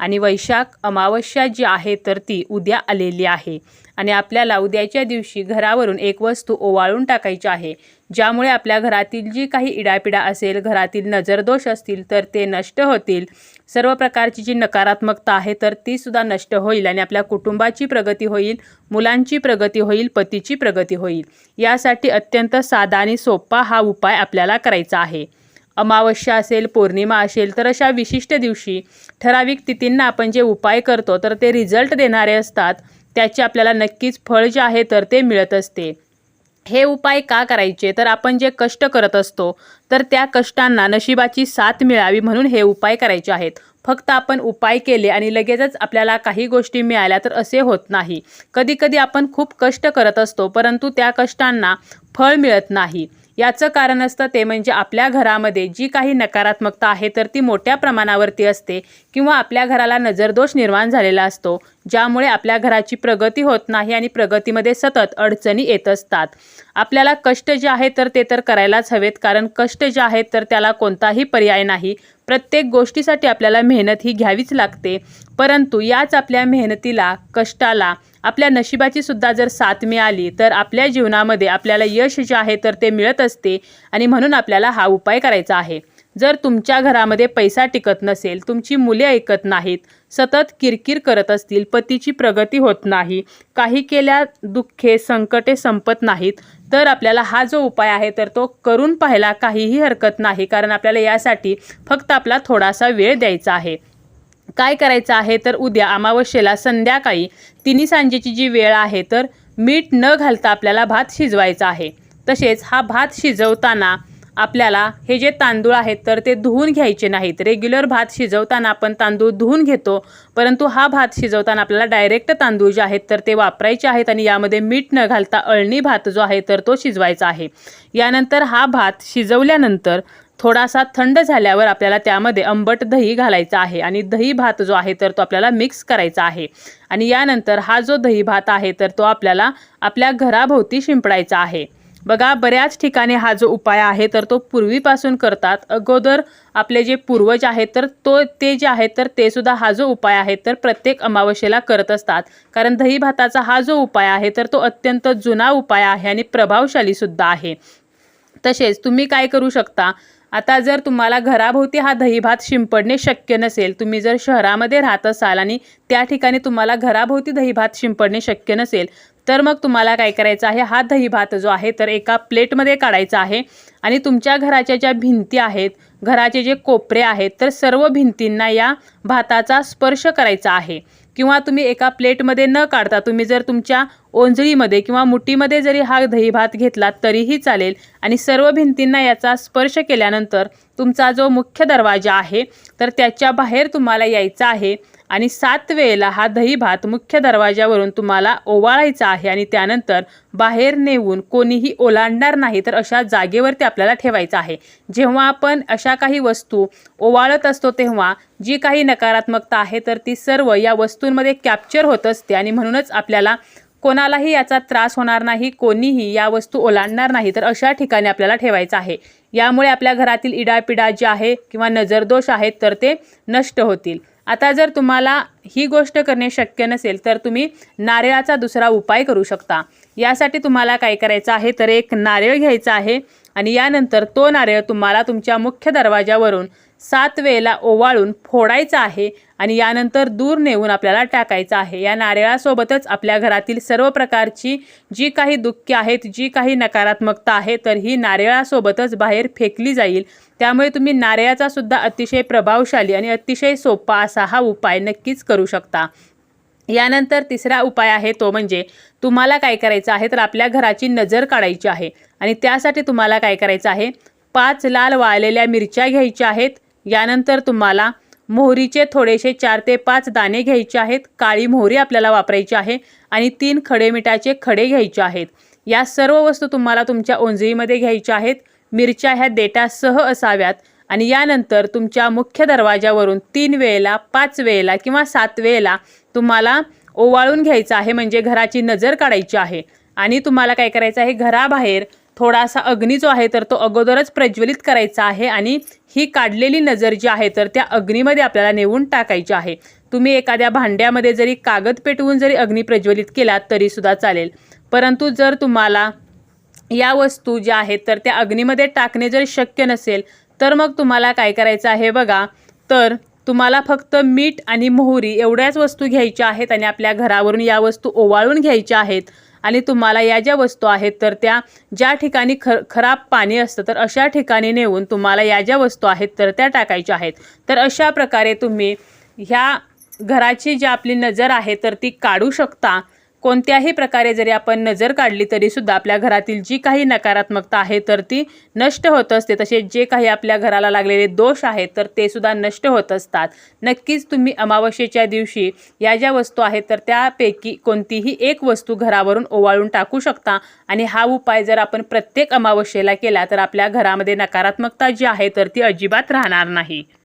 आणि वैशाख अमावस्या जी आहे तर ती उद्या आलेली आहे. आणि आपल्याला उद्याच्या दिवशी घरावरून एक वस्तू ओवाळून टाकायची आहे. ज्यामुळे आपल्या घरातील जी काही इडापिडा असेल घरातील नजरदोष असतील तर ते नष्ट होतील. सर्व प्रकारची जी नकारात्मकता आहे तर ती सुद्धा नष्ट होईल आणि आपल्या कुटुंबाची प्रगती होईल मुलांची प्रगती होईल पतीची प्रगती होईल. यासाठी अत्यंत साधा आणि सोपा हा उपाय आपल्याला करायचा आहे. अमावस्या असेल पौर्णिमा असेल तर अशा विशिष्ट दिवशी ठराविक तिथींना आपण जे उपाय करतो तर ते रिझल्ट देणारे असतात. त्याचे आपल्याला नक्कीच फळ जे आहे तर ते मिळत असते. हे उपाय का करायचे? तर आपण जे कष्ट करत असतो तर त्या कष्टांना नशिबाची साथ मिळावी म्हणून हे उपाय करायचे आहेत. फक्त आपण उपाय केले आणि लगेचच आपल्याला काही गोष्टी मिळाल्या तर असे होत नाही. कधीकधी आपण खूप कष्ट करत असतो परंतु त्या कष्टांना फळ मिळत नाही. याचं कारण असतं ते म्हणजे आपल्या घरामध्ये जी काही नकारात्मकता आहे तर ती मोठ्या प्रमाणावरती असते किंवा आपल्या घराला नजरदोष निर्माण झालेला असतो. ज्यामुळे आपल्या घराची प्रगती होत नाही आणि प्रगतीमध्ये सतत अडचणी येत असतात. आपल्याला कष्ट जे आहे तर ते तर करायलाच हवेत कारण कष्ट जे आहेत तर त्याला कोणताही पर्याय नाही. प्रत्येक गोष्टीसाठी आपल्याला मेहनत ही घ्यावीच लागते. परंतु याच आपल्या मेहनतीला कष्टाला आपल्या नशिबाची सुद्धा जर साथ मिळाली तर आपल्या जीवनामध्ये आपल्याला यश जे आहे तर ते मिळत असते आणि म्हणून आपल्याला हा उपाय करायचा आहे. जर तुमच्या घरामध्ये पैसा टिकत नसेल तुमची मुले ऐकत नाहीत सतत किरकिर करत असतील पतीची प्रगती होत नाही काही केल्या दुःखे संकटे संपत नाहीत तर आपल्याला हा जो उपाय आहे तर तो करून पाहायला काहीही हरकत नाही कारण आपल्याला यासाठी फक्त आपला थोडासा वेळ द्यायचा आहे. काय करायचं आहे तर उद्या अमावस्येला संध्याकाळी तिन्ही सांजेची जी वेळ आहे तर मीठ न घालता आपल्याला भात शिजवायचा आहे. तसेच हा भात शिजवताना आपल्याला हे जे तांदूळ आहेत तर ते धुवून घ्यायचे नाहीत. रेग्युलर भात शिजवताना आपण तांदूळ धुवून घेतो परंतु हा भात शिजवताना आपल्याला डायरेक्ट तांदूळ जे आहेत तर ते वापरायचे आहेत आणि यामध्ये मीठ न घालता अळणी भात जो आहे तर तो शिजवायचा आहे. यानंतर हा भात शिजवल्यानंतर थोडासा थंड झाल्यावर आपल्याला त्यामध्ये आंबट दही घालायचा आहे आणि दही भात जो आहे तर तो आपल्याला मिक्स करायचा आहे. आणि यानंतर हा जो दही भात आहे तर तो आपल्याला आपल्या घराभोवती शिंपडायचा आहे. बघा बऱ्याच ठिकाणी हा जो उपाय आहे तर तो पूर्वीपासून करतात. अगोदर आपले जे पूर्वज आहेत तर तो ते जे आहेत तर ते सुद्धा हा जो उपाय आहे तर प्रत्येक अमावस्येला करत असतात. कारण दही भाताचा हा जो उपाय आहे तर तो अत्यंत जुना उपाय आहे आणि प्रभावशाली सुद्धा आहे. तसेच तुम्ही काय करू शकता? आता जर तुम्हाला घराभोवती हा दही भात शिंपडणे शक्य नसेल तुम्ही जर शहरामध्ये राहत असाल आणि त्या ठिकाणी तुम्हाला घराभोवती दही भात शिंपडणे शक्य नसेल तर मग तुम्हाला काय करायचं आहे? हा दही भात जो आहे तर एका प्लेटमध्ये काढायचा आहे. आणि तुमच्या घराच्या ज्या भिंती आहेत घराचे जे कोपरे आहेत तर सर्व भिंतींना या भाताचा स्पर्श करायचा आहे. किंवा तुम्ही एका प्लेटमध्ये न काढता तुम्ही जर तुमच्या ओंजळीमध्ये किंवा मुठीमध्ये जरी हा दही भात घेतला तरीही चालेल. आणि सर्व भिंतींना याचा स्पर्श केल्यानंतर तुमचा जो मुख्य दरवाजा आहे तर त्याच्या बाहेर तुम्हाला यायचा आहे. आणि सात वेळेला हा दही भात मुख्य दरवाजावरून तुम्हाला ओवाळायचा आहे आणि त्यानंतर बाहेर नेऊन कोणीही ओलांडणार नाही तर अशा जागेवरती आपल्याला ठेवायचं आहे. जेव्हा आपण अशा काही वस्तू ओवाळत असतो तेव्हा जी काही नकारात्मकता आहे तर ती सर्व या वस्तूंमध्ये कॅप्चर होत असते आणि म्हणूनच आपल्याला कोणालाही याचा त्रास होणार नाही कोणीही या वस्तू ओलांडणार नाही तर अशा ठिकाणी आपल्याला ठेवायचं आहे. यामुळे आपल्या घरातील इडापिडा जे आहे किंवा नजरदोष आहेत तर ते नष्ट होतील. आता जर तुम्हाला ही गोष्ट करणे शक्य नसेल तर तुम्ही नारळाचा दुसरा उपाय करू शकता. यासाठी तुम्हाला काय करायचं आहे? तर एक नारळ घ्यायचा आहे. आणि यानंतर तो नारळ तुम्हाला तुमच्या मुख्य दरवाजावरून सात वेळेला ओवाळून फोडायचा आहे आणि यानंतर दूर नेऊन आपल्याला टाकायचं आहे. या नारळासोबतच आपल्या घरातील सर्व प्रकारची जी काही दुःखे आहेत जी काही नकारात्मकता आहे तर ही नारळासोबतच बाहेर फेकली जाईल. त्यामुळे तुम्ही नारळाचा सुद्धा अतिशय प्रभावशाली आणि अतिशय सोपा असा हा उपाय नक्कीच करू शकता. यानंतर तिसरा उपाय आहे तो म्हणजे तुम्हाला काय करायचं आहे तर आपल्या घराची नजर काढायची आहे. आणि त्यासाठी तुम्हाला काय करायचं आहे? पाच लाल वाळलेल्या मिरच्या घ्यायच्या आहेत. यानंतर तुम्हाला मोहरीचे थोडेसे चार ते पाच दाणे घ्यायचे आहेत. काळी मोहरी आपल्याला वापरायची आहे आणि तीन खडे मिठाचे खडे घ्यायचे आहेत. या सर्व वस्तू तुम्हाला तुमच्या ओंजळीमध्ये घ्यायच्या आहेत. मिरच्या ह्या देटासह असाव्यात आणि यानंतर तुमच्या मुख्य दरवाजावरून तीन वेळेला पाच वेळेला किंवा सात वेळेला तुम्हाला ओवाळून घ्यायचं आहे. म्हणजे घराची नजर काढायची आहे. आणि तुम्हाला काय करायचं आहे? घराबाहेर थोडासा अग्नी जो आहे तर तो अगोदरच प्रज्वलित करायचा आहे आणि ही काढलेली नजर जी आहे तर त्या अग्नीमध्ये आपल्याला नेऊन टाकायची आहे. तुम्ही एखाद्या भांड्यामध्ये जरी कागद पेटवून जरी अग्नी प्रज्वलित केला तरीसुद्धा चालेल. परंतु जर तुम्हाला या वस्तू ज्या आहेत तर त्या अग्नीमध्ये टाकणे जर शक्य नसेल तर मग तुम्हाला काय करायचं आहे बघा तर तुम्हाला फक्त मीठ आणि मोहरी एवढ्याच वस्तू घ्यायच्या आहेत आणि आपल्या घरावरून या वस्तू ओवाळून घ्यायच्या आहेत. आणि तुम्हाला या ज्या वस्तू आहेत तर त्या ज्या ठिकाणी ख खराब पाणी असतं तर अशा ठिकाणी नेऊन तुम्हाला या ज्या वस्तू आहेत तर त्या टाकायच्या आहेत. तर अशा प्रकारे तुम्ही ह्या घराची जी आपली नजर आहे तर ती काढू शकता. कोणत्याही प्रकारे जरी आपण नजर काढली तरीसुद्धा आपल्या घरातील जी काही नकारात्मकता आहे तर ती नष्ट होत असते. तसेच जे काही आपल्या घराला लागलेले दोष आहेत तर ते सुद्धा नष्ट होत असतात. नक्कीच तुम्ही अमावस्येच्या दिवशी या ज्या वस्तू आहेत तर त्यापैकी कोणतीही एक वस्तू घरावरून ओवाळून टाकू शकता. आणि हा उपाय जर आपण प्रत्येक अमावस्येला केला तर आपल्या घरामध्ये नकारात्मकता जी आहे तर ती अजिबात राहणार नाही.